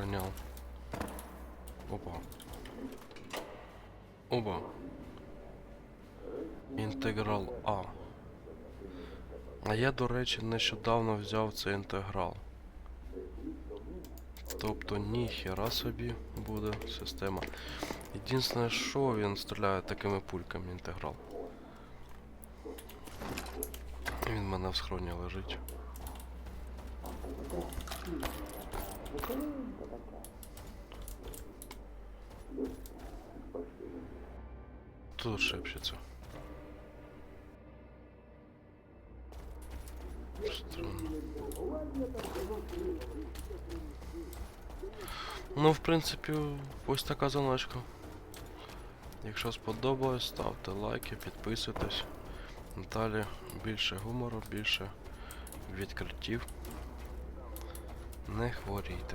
охранял. Опа. Опа. Інтеграл А. А я, до речі, нещодавно взяв цей інтеграл. Тобто ніхера собі буде система. Єдине, що він стріляє такими пульками інтеграл. Він в мене в схроні лежить. Тут шепчеться. Странно. Ну, в принципі, ось така заночка. Якщо сподобалось, ставте лайки, підписуйтесь. Далі більше гумору, більше відкриттів. Не хворійте.